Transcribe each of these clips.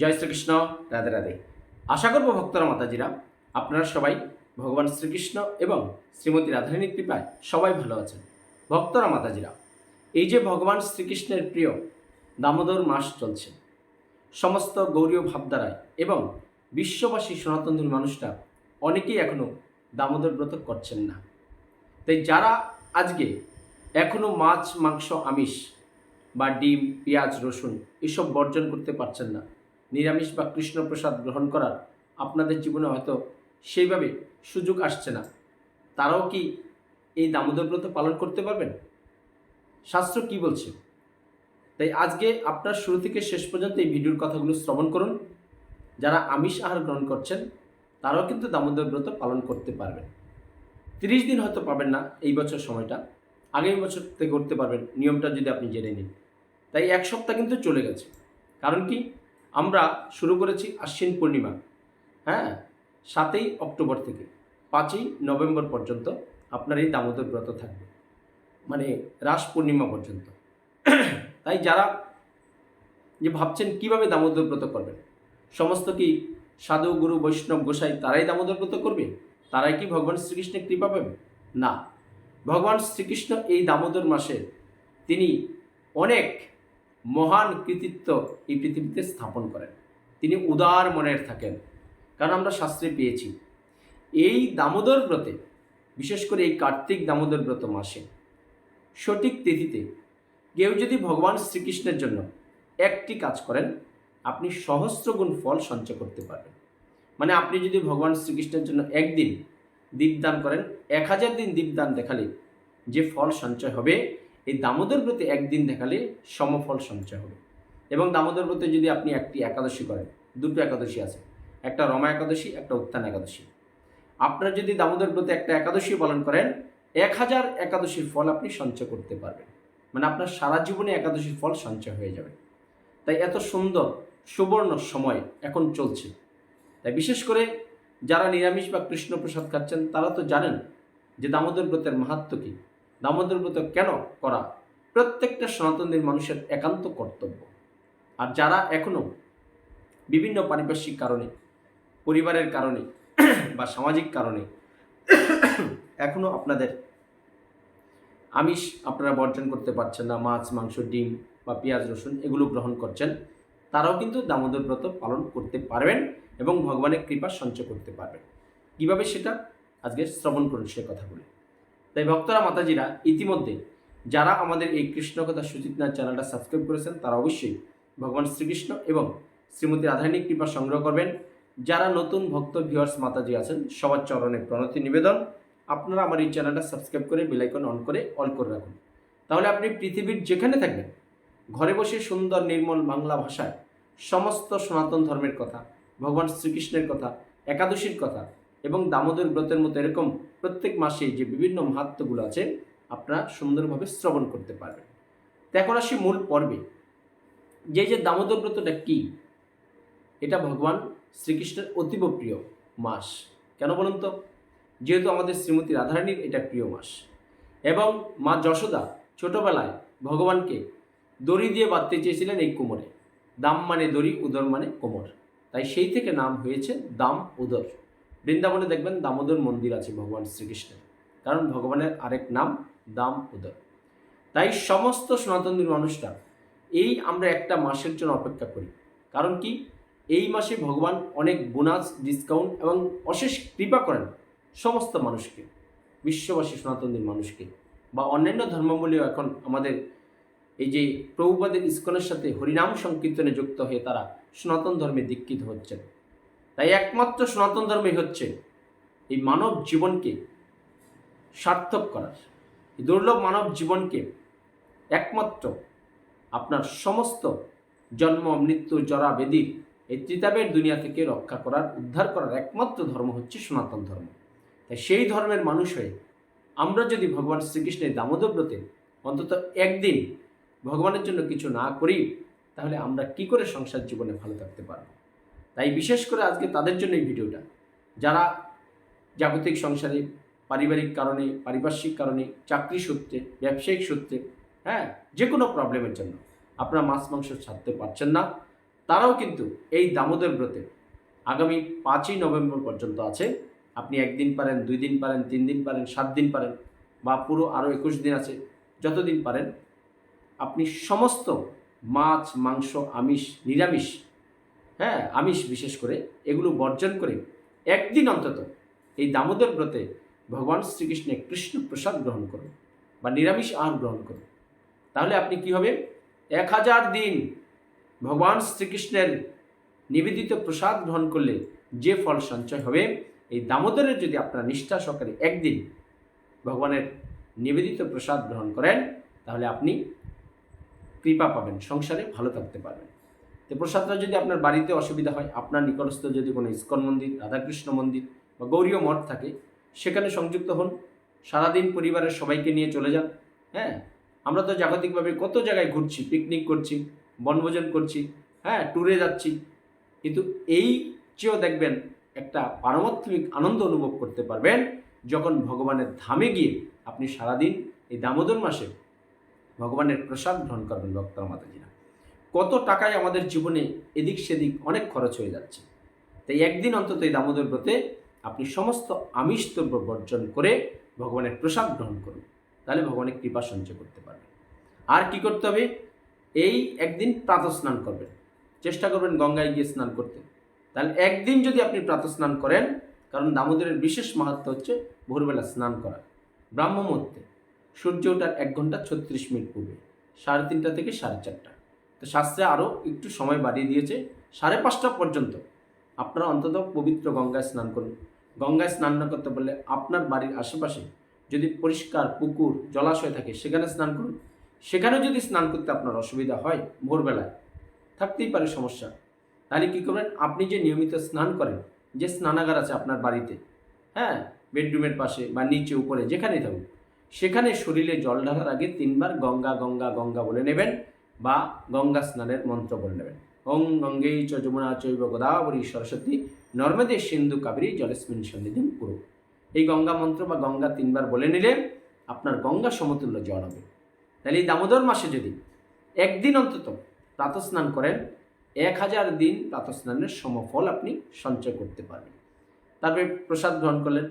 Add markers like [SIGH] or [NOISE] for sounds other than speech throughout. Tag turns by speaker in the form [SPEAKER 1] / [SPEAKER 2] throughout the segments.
[SPEAKER 1] জয় শ্রীকৃষ্ণ রাধে রাধে আশা করব ভক্তরা মাতাজিরা আপনারা সবাই ভগবান শ্রীকৃষ্ণ এবং শ্রীমতী রাধারানীর কৃপায় সবাই ভালো আছেন ভক্তরা মাতাজিরা এই যে ভগবান শ্রীকৃষ্ণের প্রিয় দামোদর মাস চলছে সমস্ত গৌরীয় ভাবধারায় এবং বিশ্ববাসী সনাতন মানুষরা অনেকেই এখনও দামোদর ব্রত করছেন না তাই যারা আজকে এখনও মাছ মাংস আমিষ বা ডিম পেঁয়াজ রসুন এসব বর্জন করতে পারছেন না নিরামিষ বা কৃষ্ণপ্রসাদ গ্রহণ করার আপনাদের জীবনে হয়তো সেইভাবে সুযোগ আসছে না তারাও কি এই দামোদর ব্রত পালন করতে পারবেন শাস্ত্র কি বলছে তাই আজকে আপনার শুরু থেকে শেষ পর্যন্ত এই ভিডিওর কথাগুলো শ্রবণ করুন যারা আমিষ আহার গ্রহণ করছেন তারাও কিন্তু দামোদর ব্রত পালন করতে পারবেন তিরিশ দিন হয়তো পাবেন না এই বছর সময়টা আগামী বছর থেকে করতে পারবেন নিয়মটা যদি আপনি জেনে নিন তাই এক সপ্তাহ কিন্তু চলে গেছে কারণ কি আমরা শুরু করেছি আশ্বিন পূর্ণিমা হ্যাঁ সাতই অক্টোবর থেকে পাঁচই নভেম্বর পর্যন্ত আপনার এই দামোদর ব্রত থাকবে মানে রাস পূর্ণিমা পর্যন্ত তাই যারা যে ভাবছেন কিভাবে দামোদর ব্রত করবেন সমস্ত কি সাধু গুরু বৈষ্ণব গোসাই তারাই দামোদর ব্রত করবে তারাই কি ভগবান শ্রীকৃষ্ণের কৃপা পাবে না ভগবান শ্রীকৃষ্ণ এই দামোদর মাসে তিনি অনেক মহান কৃতিত্ব এই পৃথিবীতে স্থাপন করেন তিনি উদার মনের থাকেন কারণ আমরা শাস্ত্রে পেয়েছি এই দামোদর ব্রতে বিশেষ করে এই কার্তিক দামোদর ব্রত মাসে সঠিক তিথিতে কেউ যদি ভগবান শ্রীকৃষ্ণের জন্য একটি কাজ করেন আপনি সহস্রগুণ ফল সঞ্চয় করতে পারবেন মানে আপনি যদি ভগবান শ্রীকৃষ্ণের জন্য একদিন দীপদান করেন এক হাজার দিন দীপদান দেখালে যে ফল সঞ্চয় হবে এই দামোদর ব্রতে একদিন দেখালে সমফল সঞ্চয় হবে এবং দামোদর ব্রতে যদি আপনি একটি একাদশী করেন দুটো একাদশী আছে একটা রমা একাদশী একটা উত্থান একাদশী আপনার যদি দামোদর ব্রতে একটা একাদশী পালন করেন এক হাজার একাদশীর ফল আপনি সঞ্চয় করতে পারবেন মানে আপনার সারা জীবনে একাদশীর ফল সঞ্চয় হয়ে যাবে তাই এত সুন্দর সুবর্ণ সময় এখন চলছে তাই বিশেষ করে যারা নিরামিষ বা কৃষ্ণপ্রসাদ খাচ্ছেন তারা তো জানেন যে দামোদর ব্রতের মাহাত্ম কী দামোদরব্রত কেন করা প্রত্যেকটা সনাতনদের মানুষের একান্ত কর্তব্য আর যারা এখনও বিভিন্ন পারিপার্শ্বিক কারণে পরিবারের কারণে [CLEARS THROAT] বা সামাজিক কারণে [CLEARS THROAT] এখনও আপনাদের আমিষ আপনারা বর্জন করতে পারছেন না মাছ মাংস ডিম বা পেঁয়াজ রসুন এগুলো গ্রহণ করছেন তারাও কিন্তু দামোদর ব্রত পালন করতে পারবেন এবং ভগবানের কৃপা সঞ্চয় করতে পারবেন কীভাবে সেটা আজকে শ্রবণ করুন সে কথা বলে তাই ভক্তরা মাতাজিরা ইতিমধ্যে যারা আমাদের এই কৃষ্ণকথা সুচিতনাথ চ্যানেলটা সাবস্ক্রাইব করেছেন তারা অবশ্যই ভগবান শ্রীকৃষ্ণ এবং শ্রীমতী রাধানী কৃপা সংগ্রহ করবেন যারা নতুন ভক্ত ভিওয়ার্স মাতাজি আছেন সবার চরণে প্রণতি নিবেদন আপনারা আমার এই চ্যানেলটা সাবস্ক্রাইব করে বেলাইকন অন করে অল করে রাখুন তাহলে আপনি পৃথিবীর যেখানে থাকবেন ঘরে বসে সুন্দর নির্মল বাংলা ভাষায় সমস্ত সনাতন ধর্মের কথা ভগবান শ্রীকৃষ্ণের কথা একাদশীর কথা এবং দামোদর ব্রতের মতো এরকম প্রত্যেক মাসে যে বিভিন্ন মাহাত্মগুলো আছে আপনারা সুন্দরভাবে শ্রবণ করতে পারবেন এখন আসি মূল পর্বে যে যে দামোদর ব্রতটা কি এটা ভগবান শ্রীকৃষ্ণের অতীব প্রিয় মাস কেন বলুন তো যেহেতু আমাদের শ্রীমতী রাধারানীর এটা প্রিয় মাস এবং মা যশোদা ছোটবেলায় ভগবানকে দড়ি দিয়ে বাঁধতে চেয়েছিলেন এই কোমরে দাম মানে দড়ি উদর মানে কোমর তাই সেই থেকে নাম হয়েছে দাম উদর বৃন্দাবনে দেখবেন দামোদর মন্দির আছে ভগবান শ্রীকৃষ্ণের কারণ ভগবানের আরেক নাম দাম উদয় তাই সমস্ত সনাতন মানুষরা এই আমরা একটা মাসের জন্য অপেক্ষা করি কারণ কি এই মাসে ভগবান অনেক বোনাস ডিসকাউন্ট এবং অশেষ কৃপা করেন সমস্ত মানুষকে বিশ্ববাসী সনাতনদের মানুষকে বা অন্যান্য ধর্মাবলীও এখন আমাদের এই যে প্রভুপাদের ইস্কনের সাথে হরিনাম সংকীর্তনে যুক্ত হয়ে তারা সনাতন ধর্মে দীক্ষিত হচ্ছেন তাই একমাত্র সনাতন ধর্মই হচ্ছে এই মানব জীবনকে সার্থক করার এই দুর্লভ মানব জীবনকে একমাত্র আপনার সমস্ত জন্ম মৃত্যু জরা বেদির এই ত্রিতাবের দুনিয়া থেকে রক্ষা করার উদ্ধার করার একমাত্র ধর্ম হচ্ছে সনাতন ধর্ম তাই সেই ধর্মের মানুষ হয়ে আমরা যদি ভগবান শ্রীকৃষ্ণের দামোদব্রতে অন্তত একদিন ভগবানের জন্য কিছু না করি তাহলে আমরা কি করে সংসার জীবনে ভালো থাকতে পারবো তাই বিশেষ করে আজকে তাদের জন্য এই ভিডিওটা যারা জাগতিক সংসারে পারিবারিক কারণে পারিপার্শ্বিক কারণে চাকরি সূত্রে ব্যবসায়িক সূত্রে হ্যাঁ যে কোনো প্রবলেমের জন্য আপনারা মাছ মাংস ছাড়তে পারছেন না তারাও কিন্তু এই দামোদর ব্রতে আগামী পাঁচই নভেম্বর পর্যন্ত আছে আপনি একদিন পারেন দুই দিন পারেন তিন দিন পারেন সাত দিন পারেন বা পুরো আরও একুশ দিন আছে যতদিন পারেন আপনি সমস্ত মাছ মাংস আমিষ নিরামিষ হ্যাঁ আমিষ বিশেষ করে এগুলো বর্জন করে একদিন অন্তত এই দামোদর ব্রতে ভগবান শ্রীকৃষ্ণের কৃষ্ণ প্রসাদ গ্রহণ করুন বা নিরামিষ আহার গ্রহণ করুন তাহলে আপনি কি হবে এক হাজার দিন ভগবান শ্রীকৃষ্ণের নিবেদিত প্রসাদ গ্রহণ করলে যে ফল সঞ্চয় হবে এই দামোদরের যদি আপনার নিষ্ঠা সহকারে একদিন ভগবানের নিবেদিত প্রসাদ গ্রহণ করেন তাহলে আপনি কৃপা পাবেন সংসারে ভালো থাকতে পারবেন তো প্রসাদটা যদি আপনার বাড়িতে অসুবিধা হয় আপনার নিকটস্থ যদি কোনো ইস্কন মন্দির রাধাকৃষ্ণ মন্দির বা গৌরীয় মঠ থাকে সেখানে সংযুক্ত হন সারাদিন পরিবারের সবাইকে নিয়ে চলে যান হ্যাঁ আমরা তো জাগতিকভাবে কত জায়গায় ঘুরছি পিকনিক করছি বনভোজন করছি হ্যাঁ ট্যুরে যাচ্ছি কিন্তু এই চেয়েও দেখবেন একটা পারমাত্মিক আনন্দ অনুভব করতে পারবেন যখন ভগবানের ধামে গিয়ে আপনি সারাদিন এই দামোদর মাসে ভগবানের প্রসাদ গ্রহণ করবেন ভক্তরা মাতাজিরা কত টাকায় আমাদের জীবনে এদিক সেদিক অনেক খরচ হয়ে যাচ্ছে তাই একদিন অন্তত এই দামোদর ব্রতে আপনি সমস্ত আমিষ দ্রব্য বর্জন করে ভগবানের প্রসাদ গ্রহণ করুন তাহলে ভগবানের কৃপা সঞ্চয় করতে পারবেন আর কি করতে হবে এই একদিন প্রাত স্নান করবেন চেষ্টা করবেন গঙ্গায় গিয়ে স্নান করতে তাহলে একদিন যদি আপনি প্রাত স্নান করেন কারণ দামোদরের বিশেষ মাহাত্ম হচ্ছে ভোরবেলা স্নান করা ব্রাহ্ম মুহূর্তে সূর্য ওঠার এক ঘন্টা ছত্রিশ মিনিট পূর্বে সাড়ে তিনটা থেকে সাড়ে চারটা তো শাস্ত্রে আরও একটু সময় বাড়িয়ে দিয়েছে সাড়ে পাঁচটা পর্যন্ত আপনারা অন্তত পবিত্র গঙ্গায় স্নান করুন গঙ্গায় স্নান না করতে পারলে আপনার বাড়ির আশেপাশে যদি পরিষ্কার পুকুর জলাশয় থাকে সেখানে স্নান করুন সেখানেও যদি স্নান করতে আপনার অসুবিধা হয় ভোরবেলায় থাকতেই পারে সমস্যা তাহলে কী করবেন আপনি যে নিয়মিত স্নান করেন যে স্নানাগার আছে আপনার বাড়িতে হ্যাঁ বেডরুমের পাশে বা নিচে উপরে যেখানেই থাকুন সেখানে শরীরে জল ঢালার আগে তিনবার গঙ্গা গঙ্গা গঙ্গা বলে নেবেন বা গঙ্গা স্নানের মন্ত্র বলে নেবেন ওং গঙ্গেই চ যমুনা চৈব গোদাবরী সরস্বতী নর্মদে সিন্ধু কাবেরী জলেস্মিন সন্নিধিম পুরো এই গঙ্গা মন্ত্র বা গঙ্গা তিনবার বলে নিলে আপনার গঙ্গা সমতুল্য জল হবে তাহলে এই দামোদর মাসে যদি একদিন অন্তত স্নান করেন এক হাজার দিন স্নানের সমফল আপনি সঞ্চয় করতে পারবেন তারপরে প্রসাদ গ্রহণ করলেন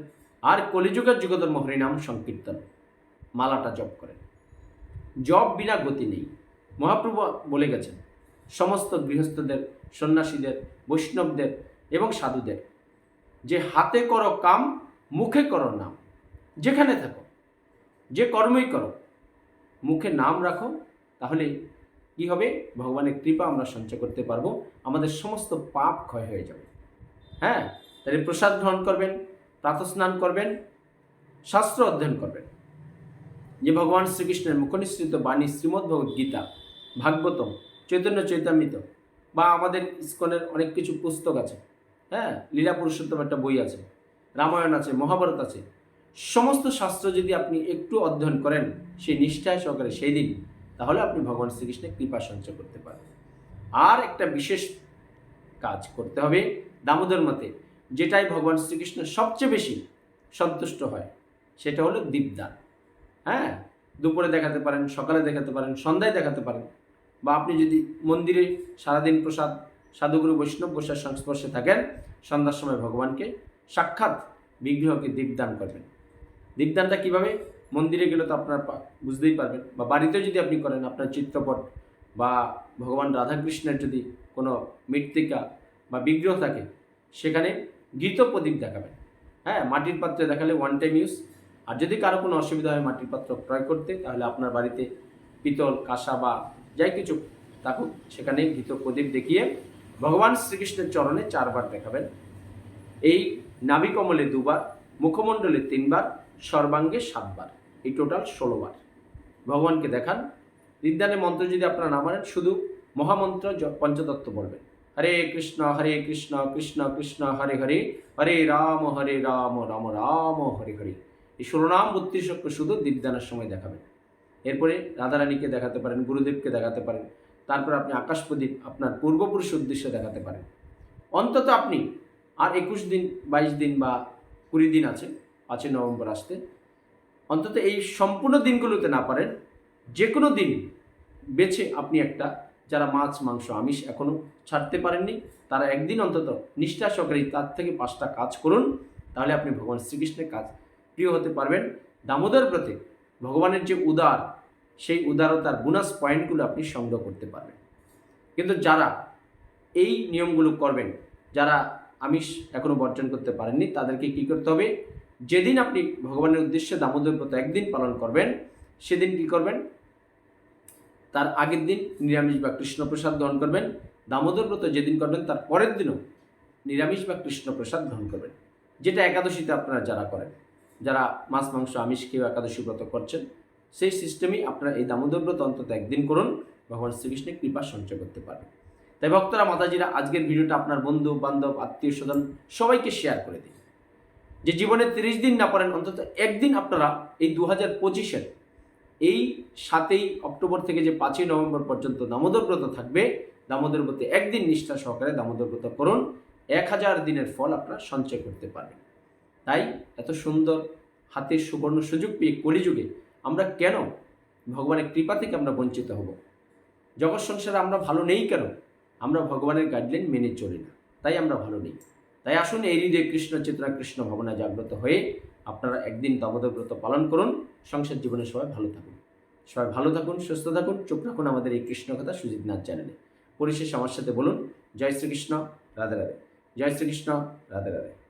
[SPEAKER 1] আর কলিযুগের যুগধর্ম হরিনাম সংকীর্তন মালাটা জপ করেন জপ বিনা গতি নেই মহাপ্রভু বলে গেছেন সমস্ত গৃহস্থদের সন্ন্যাসীদের বৈষ্ণবদের এবং সাধুদের যে হাতে করো কাম মুখে করো নাম যেখানে থাকো যে কর্মই করো মুখে নাম রাখো তাহলে কি হবে ভগবানের কৃপা আমরা সঞ্চয় করতে পারবো আমাদের সমস্ত পাপ ক্ষয় হয়ে যাবে হ্যাঁ তাহলে প্রসাদ গ্রহণ করবেন প্রাতস্নান করবেন শাস্ত্র অধ্যয়ন করবেন যে ভগবান শ্রীকৃষ্ণের মুখনিসৃত বাণী শ্রীমদ্ভগবদ্গীতা গীতা ভাগবতম চৈতন্য চৈতামিত বা আমাদের ইস্কনের অনেক কিছু পুস্তক আছে হ্যাঁ লীলা পুরুষোত্তম একটা বই আছে রামায়ণ আছে মহাভারত আছে সমস্ত শাস্ত্র যদি আপনি একটু অধ্যয়ন করেন সেই নিষ্ঠায় সহকারে সেই দিন তাহলে আপনি ভগবান শ্রীকৃষ্ণের কৃপা সঞ্চয় করতে পারবেন আর একটা বিশেষ কাজ করতে হবে দামোদর মতে যেটাই ভগবান শ্রীকৃষ্ণ সবচেয়ে বেশি সন্তুষ্ট হয় সেটা হলো দীপদান হ্যাঁ দুপুরে দেখাতে পারেন সকালে দেখাতে পারেন সন্ধ্যায় দেখাতে পারেন বা আপনি যদি মন্দিরে সারাদিন প্রসাদ সাধুগুরু বৈষ্ণব প্রসাদ সংস্পর্শে থাকেন সন্ধ্যার সময় ভগবানকে সাক্ষাৎ বিগ্রহকে দীপদান করবেন দীপদানটা কিভাবে মন্দিরে গেলে তো আপনার বুঝতেই পারবেন বা বাড়িতে যদি আপনি করেন আপনার চিত্রপট বা ভগবান রাধাকৃষ্ণের যদি কোনো মৃত্তিকা বা বিগ্রহ থাকে সেখানে গীত প্রদীপ দেখাবেন হ্যাঁ মাটির পাত্রে দেখালে ওয়ান টাইম ইউজ আর যদি কারো কোনো অসুবিধা হয় মাটির পাত্র ক্রয় করতে তাহলে আপনার বাড়িতে পিতল কাঁসা বা যাই কিছু থাকুক সেখানে ঘিত প্রদীপ দেখিয়ে ভগবান শ্রীকৃষ্ণের চরণে চারবার দেখাবেন এই নাভিকমলে দুবার মুখমণ্ডলে তিনবার সর্বাঙ্গে সাতবার এই টোটাল ষোলোবার ভগবানকে দেখান বিদ্যানে মন্ত্র যদি আপনারা না মানেন শুধু মহামন্ত্র পঞ্চতত্ত্ব বলবেন হরে কৃষ্ণ হরে কৃষ্ণ কৃষ্ণ কৃষ্ণ হরে হরে হরে রাম হরে রাম রাম রাম হরে হরে এই ষোলো নাম বত্রিশ শুধু দিবদানের সময় দেখাবেন এরপরে রাধারানীকে দেখাতে পারেন গুরুদেবকে দেখাতে পারেন তারপর আপনি আকাশ প্রদীপ আপনার পূর্বপুরুষ উদ্দেশ্যে দেখাতে পারেন অন্তত আপনি আর একুশ দিন বাইশ দিন বা কুড়ি দিন আছে পাঁচই নভেম্বর আসতে অন্তত এই সম্পূর্ণ দিনগুলোতে না পারেন যে কোনো দিন বেছে আপনি একটা যারা মাছ মাংস আমিষ এখনও ছাড়তে পারেননি তারা একদিন অন্তত নিষ্ঠা সহকারে তার থেকে পাঁচটা কাজ করুন তাহলে আপনি ভগবান শ্রীকৃষ্ণের কাজ প্রিয় হতে পারবেন দামোদর ব্রতে ভগবানের যে উদার সেই উদারতার বোনাস পয়েন্টগুলো আপনি সংগ্রহ করতে পারবেন কিন্তু যারা এই নিয়মগুলো করবেন যারা আমিষ এখনও বর্জন করতে পারেননি তাদেরকে কী করতে হবে যেদিন আপনি ভগবানের উদ্দেশ্যে দামোদর ব্রত একদিন পালন করবেন সেদিন কী করবেন তার আগের দিন নিরামিষ বা কৃষ্ণপ্রসাদ গ্রহণ করবেন দামোদর ব্রত যেদিন করবেন তার পরের দিনও নিরামিষ বা কৃষ্ণপ্রসাদ গ্রহণ করবেন যেটা একাদশীতে আপনারা যারা করেন যারা মাছ মাংস আমিষ খেয়েও একাদশী ব্রত করছেন সেই সিস্টেমেই আপনারা এই দামোদর ব্রত অন্তত একদিন করুন ভগবান শ্রীকৃষ্ণের কৃপা সঞ্চয় করতে পারেন তাই ভক্তরা মাতাজিরা আজকের ভিডিওটা আপনার বন্ধু বান্ধব আত্মীয় স্বজন সবাইকে শেয়ার করে দিন যে জীবনে তিরিশ দিন না পারেন অন্তত একদিন আপনারা এই দু হাজার পঁচিশের এই সাতই অক্টোবর থেকে যে পাঁচই নভেম্বর পর্যন্ত দামোদর ব্রত থাকবে দামোদর ব্রতে একদিন নিষ্ঠা সহকারে দামোদর ব্রত করুন এক হাজার দিনের ফল আপনারা সঞ্চয় করতে পারবেন তাই এত সুন্দর হাতের সুবর্ণ সুযোগ পেয়ে কলিযুগে আমরা কেন ভগবানের কৃপা থেকে আমরা বঞ্চিত হব জগৎ সংসারে আমরা ভালো নেই কেন আমরা ভগবানের গাইডলাইন মেনে চলি না তাই আমরা ভালো নেই তাই আসুন এই হৃদয়ে কৃষ্ণ চেতনা কৃষ্ণ ভাবনা জাগ্রত হয়ে আপনারা একদিন দাবদব্রত পালন করুন সংসার জীবনে সবাই ভালো থাকুন সবাই ভালো থাকুন সুস্থ থাকুন চোখ রাখুন আমাদের এই কৃষ্ণ কথা সুজিত নাথ চ্যানেলে পরিশেষে আমার সাথে বলুন জয় শ্রীকৃষ্ণ রাধে রাধে জয় শ্রীকৃষ্ণ রাধে রাধে